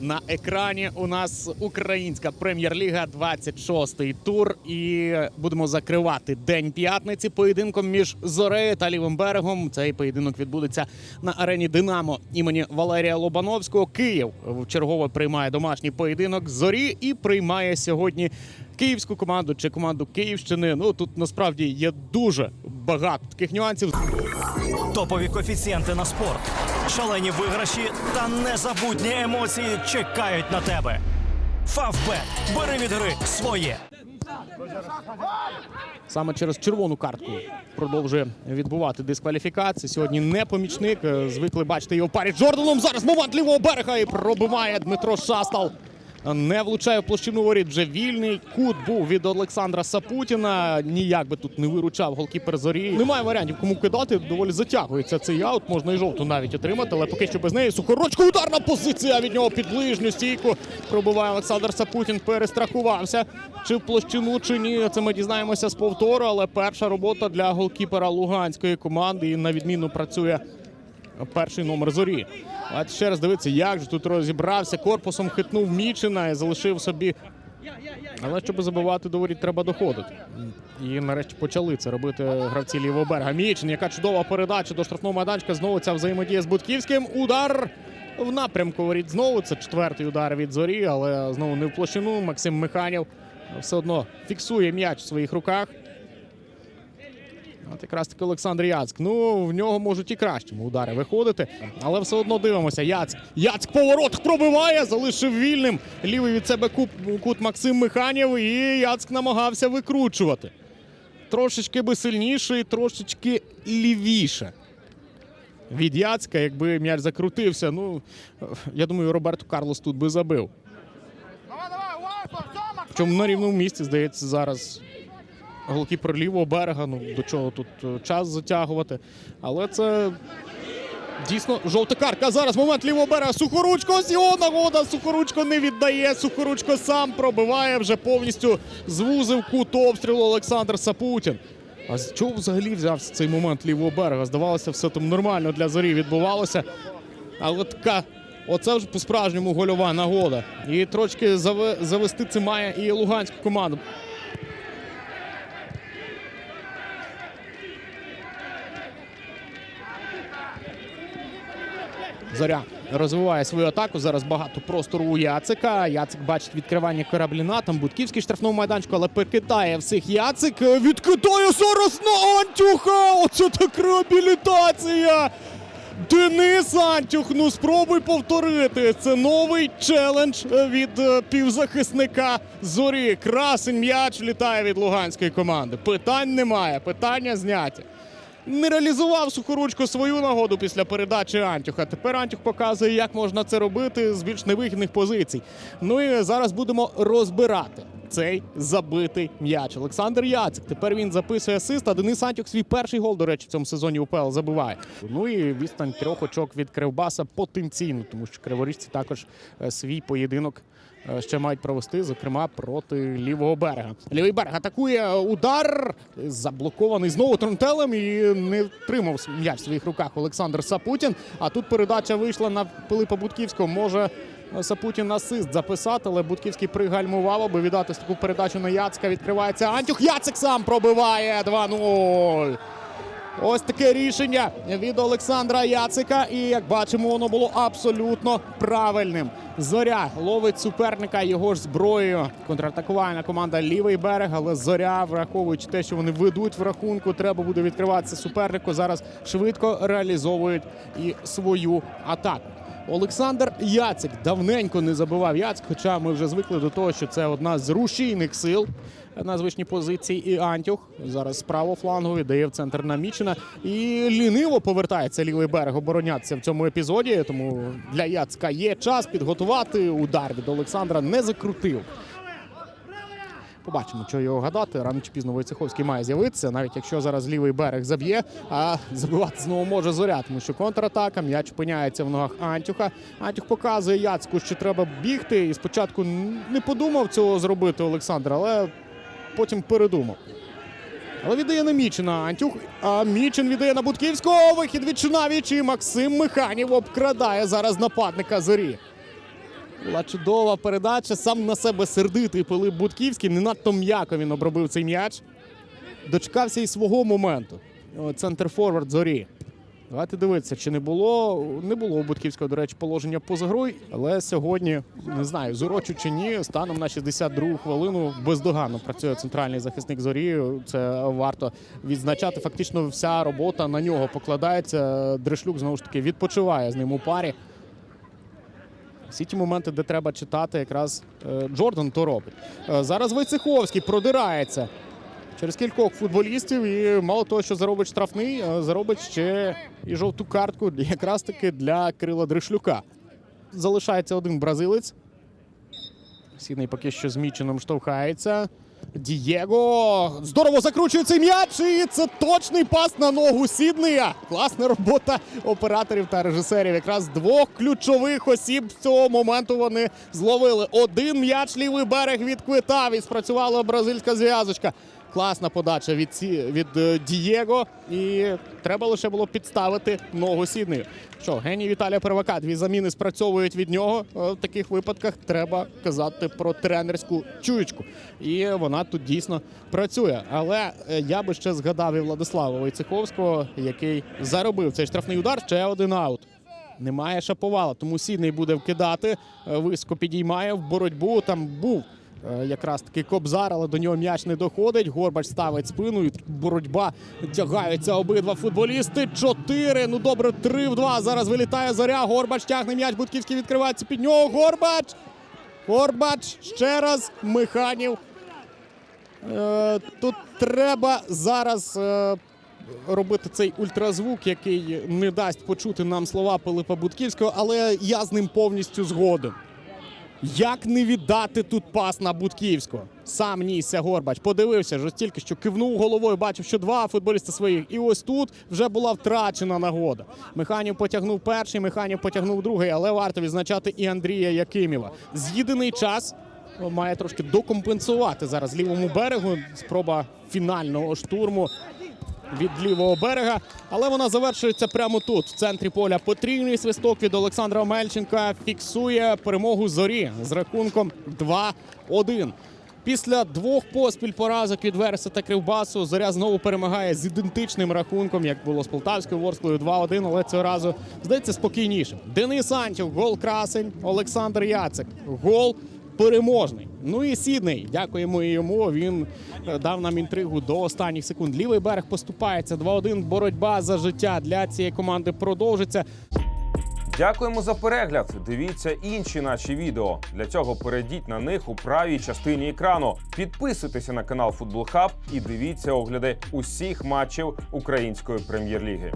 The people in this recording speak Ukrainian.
На екрані у нас українська прем'єр-ліга, 26-й тур. І будемо закривати день п'ятниці поєдинком між Зорею та лівим берегом. Цей поєдинок відбудеться на арені Динамо імені Валерія Лобановського. Київ вчергове приймає домашній поєдинок зорі і приймає сьогодні київську команду чи команду Київщини. Ну тут насправді є дуже багато таких нюансів. Топові коефіцієнти на спорт, шалені виграші та незабутні емоції чекають на тебе. Фавбет. Бери від гри своє. Саме через червону картку продовжує відбувати дискваліфікацію. Сьогодні не помічник. Е, Звикли бачити його парі з Джорданом. Зараз момент лівого берега і пробиває Дмитро Шастал. Не влучає в площину воріт. Вже вільний кут був від Олександра Сапутіна. Ніяк би тут не виручав голкіпер зорі. Немає варіантів, кому кидати. Доволі затягується цей аут. Можна і жовту навіть отримати, але поки що без неї. Сухорочко ударна позиція від нього під ближню стійку. Пробиває Олександр Сапутін. Перестрахувався. Чи в площину, чи ні. Це ми дізнаємося з повтору. Але перша робота для голкіпера луганської команди і на відміну працює перший номер зорі. А ще раз дивіться, як же тут розібрався. Корпусом хитнув Мічина і залишив собі. Але щоб забивати до воріт, треба доходити. І нарешті почали це робити гравці лівого берега. Мічин, яка чудова передача до штрафного майданчика. Знову ця взаємодія з Будківським. Удар в напрямку воріт. Знову це четвертий удар від зорі, але знову не в площину. Максим Механів все одно фіксує м'яч в своїх руках. От якраз таки Олександр Яцк. Ну, в нього можуть і кращими удари виходити, але все одно дивимося. Яцк. Яцк поворот пробиває, залишив вільним. Лівий від себе кут, кут Максим Механєв. І Яцк намагався викручувати. Трошечки би сильніше і трошечки лівіше. Від Яцка, якби м'яч закрутився. Ну, я думаю, Роберто Карлос тут би забив. Причому на рівному місці, здається, зараз голкіпер лівого берега. Ну до чого тут е, час затягувати. Але це дійсно жовта картка. Зараз момент лівого берега. Сухоручко. Ось його нагода. Сухоручко не віддає. Сухоручко сам пробиває вже повністю звузив кут обстрілу Олександр Сапутін. А з чого взагалі взявся цей момент лівого берега? Здавалося, все там нормально для зорі відбувалося. Але така, оце вже по-справжньому гольова нагода. І трошки заве- завести це має і луганську команду. Зоря розвиває свою атаку. Зараз багато простору у Яцика. Яцик бачить відкривання корабліна. Там Будківський штрафному майданчику, але перекидає всіх Яцик. Е, Відкидає зараз на Антюха. Оце так реабілітація. Денис Антюх, ну спробуй повторити. Це новий челендж е, від е, півзахисника зорі. Красень м'яч літає від луганської команди. Питань немає, питання зняті не реалізував сухоручко свою нагоду після передачі Антюха. Тепер Антюх показує, як можна це робити з більш невигідних позицій. Ну і зараз будемо розбирати цей забитий м'яч. Олександр Яцик. Тепер він записує асист, а Денис Антюх свій перший гол, до речі, в цьому сезоні УПЛ забиває. Ну і відстань трьох очок від Кривбаса потенційно, тому що криворіжці також е, свій поєдинок. Е, Ще мають провести, зокрема, проти лівого берега. Лівий берег атакує е, удар, заблокований знову Тронтелем і не втримав м'яч в своїх руках Олександр Сапутін. А тут передача вийшла на Пилипа Будківського. Може е, Сапутін асист записати, але Будківський пригальмував, аби віддати таку передачу на Яцка. Відкривається Антюх. Яцик сам пробиває 2-0. Ось таке рішення від Олександра Яцика. І як бачимо, воно було абсолютно правильним. Зоря ловить суперника його ж зброєю. Контратакувальна команда лівий берег, але зоря, враховуючи те, що вони ведуть в рахунку, треба буде відкриватися супернику. Зараз швидко реалізовують і свою атаку. Олександр Яцик давненько не забивав Яцик, хоча ми вже звикли до того, що це одна з рушійних сил на звичній позиції. І Антюх зараз з правого флангу віддає в центр на Мічина. І ліниво повертається лівий берег оборонятися в цьому епізоді. Тому для Яцка є час підготувати удар від Олександра. Не закрутив. Побачимо, що його гадати. Рано чи пізно Войцеховський має з'явитися, навіть якщо зараз лівий берег заб'є, а забивати знову може зоря, тому що контратака, м'яч опиняється в ногах Антюха. Антюх показує Яцку, що треба бігти. І спочатку не подумав цього зробити Олександр, але потім передумав. Але віддає на Мічина Антюх. А Мічин віддає на Будківського. Вихід від Чинавіч і Максим Механів обкрадає зараз нападника зорі. Була чудова передача. Сам на себе сердитий Пилип Будківський. Не надто м'яко він обробив цей м'яч. Дочекався і свого моменту. Центр форвард зорі. Давайте дивитися, чи не було. Не було у Будківського, до речі, положення поза грою. Але сьогодні не знаю, зурочу чи ні. Станом на 62-гу хвилину бездоганно працює центральний захисник зорі. Це варто відзначати. Фактично, вся робота на нього покладається. Дрешлюк знову ж таки відпочиває з ним у парі. Всі ті моменти, де треба читати, якраз е, Джордан то робить. Е, Зараз Войцеховський продирається через кількох футболістів і мало того, що заробить штрафний, е, заробить ще і жовту картку якраз таки для Кирила Дришлюка. Залишається один бразилець. Сідний поки що з Міченом штовхається. Дієго здорово закручує цей м'яч. І це точний пас на ногу Сіднея. Класна робота операторів та режисерів. Якраз двох ключових осіб з цього моменту вони зловили. Один м'яч лівий берег відквитав і спрацювала бразильська зв'язочка. Класна подача від, Сі... від е, Дієго. І треба лише було підставити ногу Сіднею. Що, геній Віталія Первака, дві заміни спрацьовують від нього. Е, В таких випадках треба казати про тренерську чуєчку. І вона тут дійсно працює. Але е, я би ще згадав і Владислава Войцеховського, який заробив цей штрафний удар. Ще один аут. Немає шаповала, тому Сідний буде вкидати. Високо підіймає в боротьбу. Там був якраз таки кобзар, але до нього м'яч не доходить. Горбач ставить спину. і Боротьба тягаються обидва футболісти. Чотири. Ну добре, три в два. Зараз вилітає зоря. Горбач тягне м'яч. Будківський відкривається під нього. Горбач. Горбач. Ще раз. Механів. Е, тут треба зараз. е, робити цей ультразвук, який не дасть почути нам слова Пилипа Будківського, але я з ним повністю згоден. Як не віддати тут пас на Будківського? Сам нісся Горбач. Подивився, що тільки що кивнув головою, бачив, що два футболісти своїх. І ось тут вже була втрачена нагода. Механів потягнув перший, Механів потягнув другий, але варто відзначати і Андрія Якимєва. З'їдений час має трошки докомпенсувати зараз лівому берегу. Спроба фінального штурму від лівого берега, але вона завершується прямо тут, в центрі поля. Потрійний свисток від Олександра Мельченка фіксує перемогу зорі з рахунком 2-1. Після двох поспіль поразок від Вереса та Кривбасу зоря знову перемагає з ідентичним рахунком, як було з Полтавською Ворсклою 2-1, але цього разу здається спокійніше. Денис Антів, гол красень, Олександр Яцик, гол переможний. Ну і Сідний. Дякуємо йому. Він е, дав нам інтригу до останніх секунд. Лівий берег поступається 2-1. Боротьба за життя для цієї команди продовжиться. Дякуємо за перегляд. Дивіться інші наші відео. Для цього перейдіть на них у правій частині екрану. Підписуйтеся на канал Футбол Хаб і дивіться огляди усіх матчів української прем'єр-ліги.